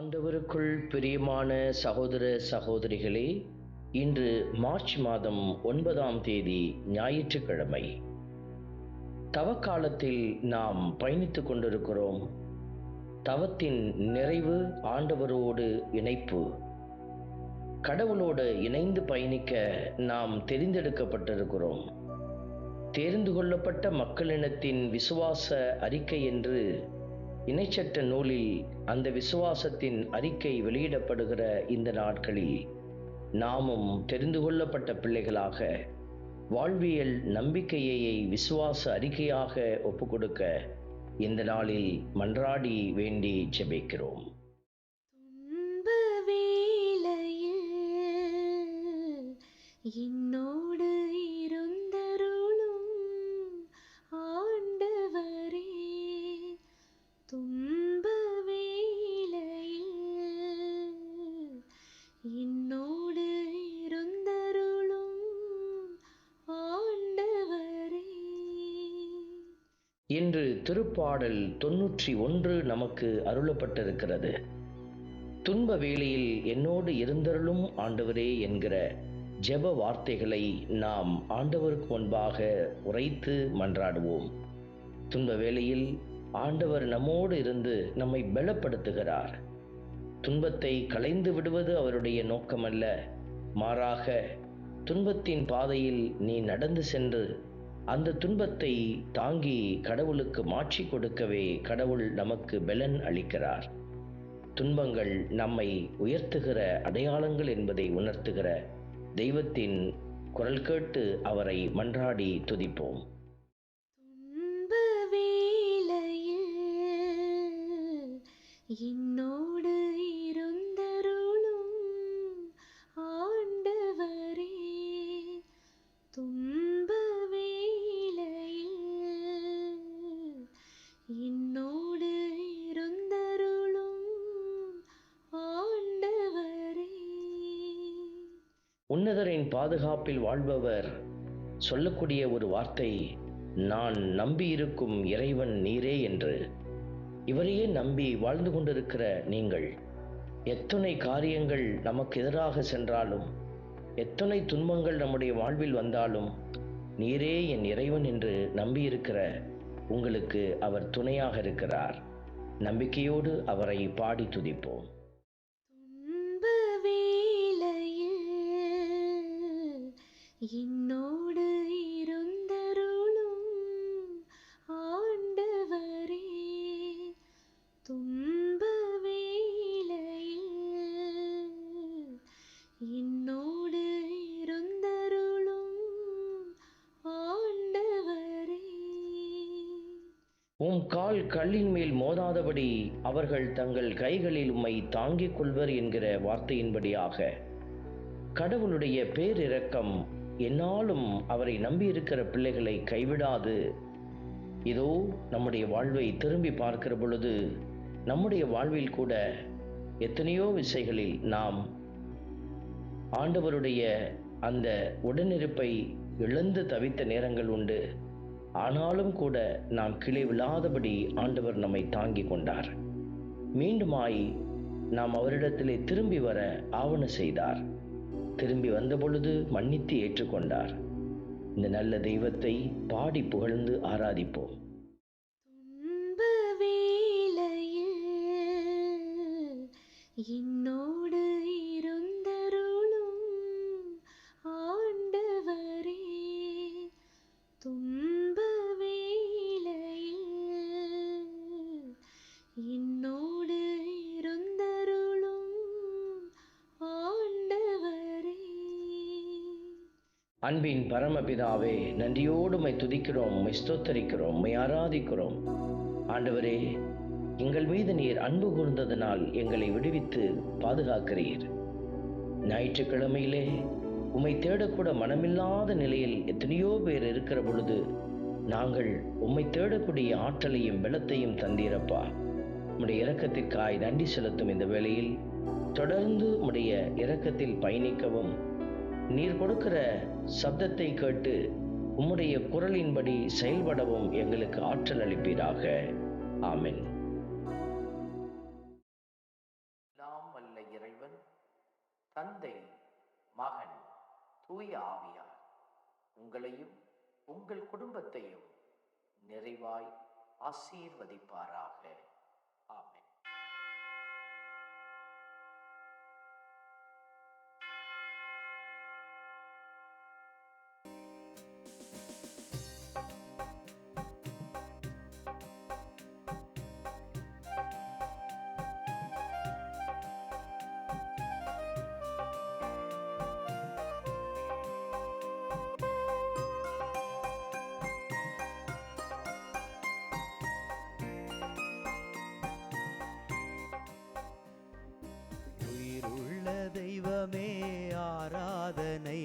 ஆண்டவருக்குள் பிரியமான சகோதர சகோதரிகளே இன்று மார்ச் மாதம் ஒன்பதாம் தேதி ஞாயிற்றுக்கிழமை. தவக்காலத்தில் நாம் பயணித்துக் கொண்டிருக்கிறோம். தவத்தின் நிறைவு ஆண்டவரோடு இணைப்பு. கடவுளோடு இணைந்து பயணிக்க நாம் தெரிந்தெடுக்கப்பட்டிருக்கிறோம். தேர்ந்து கொள்ளப்பட்ட மக்களினத்தின் விசுவாச அறிக்கை என்று இணைச்சட்ட நூலில் அந்த விசுவாசத்தின் அறிக்கை வெளியிடப்படுகிற இந்த நாட்களில் நாமும் தெரிந்து கொள்ளப்பட்ட பிள்ளைகளாக வாழ்வியல் நம்பிக்கையை விசுவாச அறிக்கையாக ஒப்புக்கொடுக்க இந்த நாளில் மன்றாடி வேண்டி ஜெபிக்கிறோம். துன்ப வேளையில் என்னோடு இருந்தருளும் ஆண்டவரே. இன்று திருப்பாடல் தொன்னூற்றி ஒன்று நமக்கு அருளப்பட்டிருக்கிறது. துன்ப வேளையில் என்னோடு இருந்தருளும் ஆண்டவரே என்கிற ஜெப வார்த்தைகளை நாம் ஆண்டவருக்கு முன்பாக உரைத்து மன்றாடுவோம். துன்ப வேளையில் ஆண்டவர் நம்மோடு இருந்து நம்மை பலப்படுத்துகிறார். துன்பத்தை களைந்து விடுவது அவருடைய நோக்கமல்ல. மாறாக துன்பத்தின் பாதையில் நீ நடந்து சென்று அந்த துன்பத்தை தாங்கி கடவுளுக்கு மாற்றி கொடுக்கவே கடவுள் நமக்கு பலன் அளிக்கிறார். துன்பங்கள் நம்மை உயர்த்துகிற அடையாளங்கள் என்பதை உணர்த்துகிற தெய்வத்தின் குரல் கேட்டு அவரை மன்றாடி துதிப்போம். துன்ப உன்னதரின் பாதுகாப்பில் வாழ்பவர். சொல்லக்கூடிய ஒரு வார்த்தை நான் நம்பியிருக்கும் இறைவன் நீரே என்று. இவரையே நம்பி வாழ்ந்து கொண்டிருக்கிற நீங்கள் எத்தனை காரியங்கள் நமக்கு எதிராக சென்றாலும் எத்தனை துன்பங்கள் நம்முடைய வாழ்வில் வந்தாலும் நீரே என் இறைவன் என்று நம்பியிருக்கிற உங்களுக்கு அவர் துணையாக இருக்கிறார். நம்பிக்கையோடு அவரை பாடி துதிப்போம். என்னோடு இருந்தருளும் ஆண்டவரே துன்ப வேளையில் என்னோடு இருந்தருளும் ஆண்டவரே. உம் கால் கல்லின் மேல் மோதாதபடி அவர்கள் தங்கள் கைகளில் உம்மை தாங்கிக் கொள்வர் என்கிற வார்த்தையின்படியாக கடவுளுடைய பேரிரக்கம் என்னாலும் அவரை நம்பியிருக்கிற பிள்ளைகளை கைவிடாது. இதோ நம்முடைய வாழ்வை திரும்பி பார்க்கிற பொழுது நம்முடைய வாழ்வில் கூட எத்தனையோ விசைகளில் நாம் ஆண்டவருடைய அந்த உடனிருப்பை இழந்து தவித்த நேரங்கள் உண்டு. ஆனாலும் கூட நாம் கிளை விழாதபடி ஆண்டவர் நம்மை தாங்கி கொண்டார். மீண்டுமாய் நாம் அவரிடத்திலே திரும்பி வர ஆவண செய்தார். திரும்பி வந்தபொழுது மன்னித்து ஏற்றுக்கொண்டார். இந்த நல்ல தெய்வத்தை பாடி புகழ்ந்து ஆராதிப்போம். இன்னும் அன்பின் பரமபிதாவே நன்றியோடு உமை துதிக்கிறோம் உமை ஸ்தோத்தரிக்கிறோம் உமை ஆராதிக்கிறோம். ஆண்டவரே எங்கள் மீது நீர் அன்பு கூர்ந்ததனால் எங்களை விடுவித்து பாதுகாக்கிறீர். ஞாயிற்றுக்கிழமையிலே உம்மை தேடக்கூட மனமில்லாத நிலையில் எத்தனையோ பேர் இருக்கிற பொழுது நாங்கள் உம்மை தேடக்கூடிய ஆற்றலையும் பலத்தையும் தந்தீரப்பா. உம்முடைய இரக்கத்திற்காய் நன்றி செலுத்தும் இந்த வேளையில் தொடர்ந்து உம்முடைய இரக்கத்தில் பயணிக்கவும் நீர் கொடுக்கிற சப்தத்தை கேட்டு உம்முடைய குரலின்படி செயல்படவும் எங்களுக்கு ஆற்றல் அளிப்பீராக. ஆமின். நாம் அல்ல இறைவன் தந்தை மகன் தூய ஆவியார் உங்களையும் உங்கள் குடும்பத்தையும் நிறைவாய் ஆசீர்வதிப்பாராக.